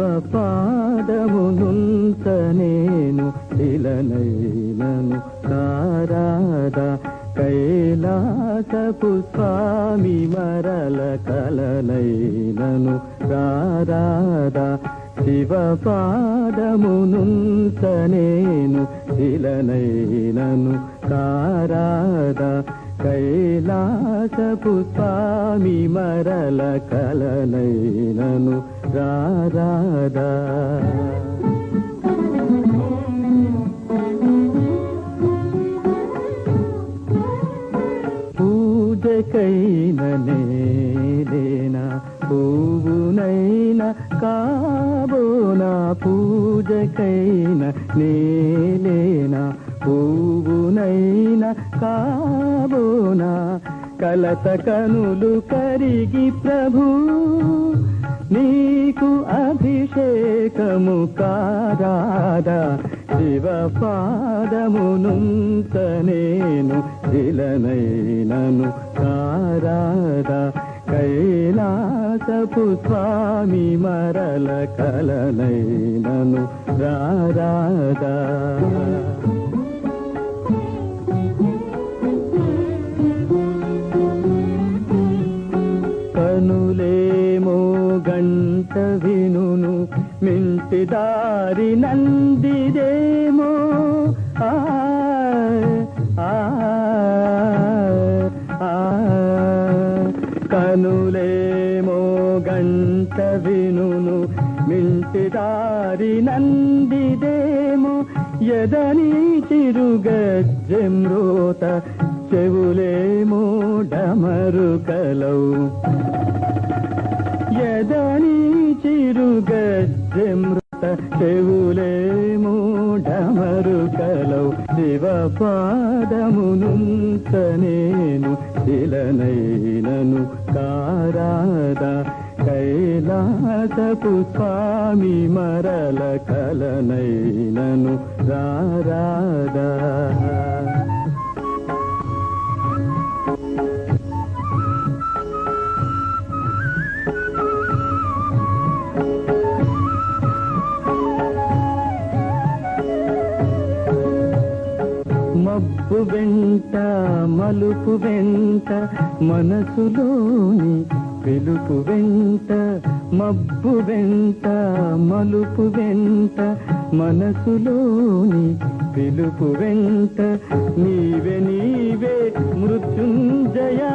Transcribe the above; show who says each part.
Speaker 1: శివ పాదమునుంత నేను శిలనైనను కారాదా కైలాసపు స్వామి మరల కలనైనను రారాదా శివ పాదమునుంత నేను శిలనైనను కారాదా కైలాసపు స్వామి మరల కలనైనను రారాదా పూజకైన నేనా పువ్వునైనా కాబోనా? పూజకైన నేలేనా పువ్వునైనా కాబోనా కలత కనులు కరిగి ప్రభు నీకు అభిషేకము కారాదా శివ పాదమునుంత నేను జిలనైనను కారాదా. కైలాసపు స్వామి మరల కలనైనను రారాదా. లేమో గంట వినును మింటి దారి నందిదేమో ఆ. కనులేమో గంట వినును మింటి దారి నందిదేమో ఎదని చిరుగజ్జెమ్రోత చెవులేమో డమరుకలవు ఎదని చిరుగజ్జెమృత చెవులేమో డమరుకలవు శివ పాదమునుంత నేను శిలనైనను కారాదా కైలాసపు స్వామి మరల కలనైనను రారాదా. మబ్బు వెంట మలుపు వెంట మనసులోని పిలుపు వెంట మబ్బు వెంట మలుపు వెంట మనసులోని పిలుపు వెంట నీవే నీవే మృత్యుంజయా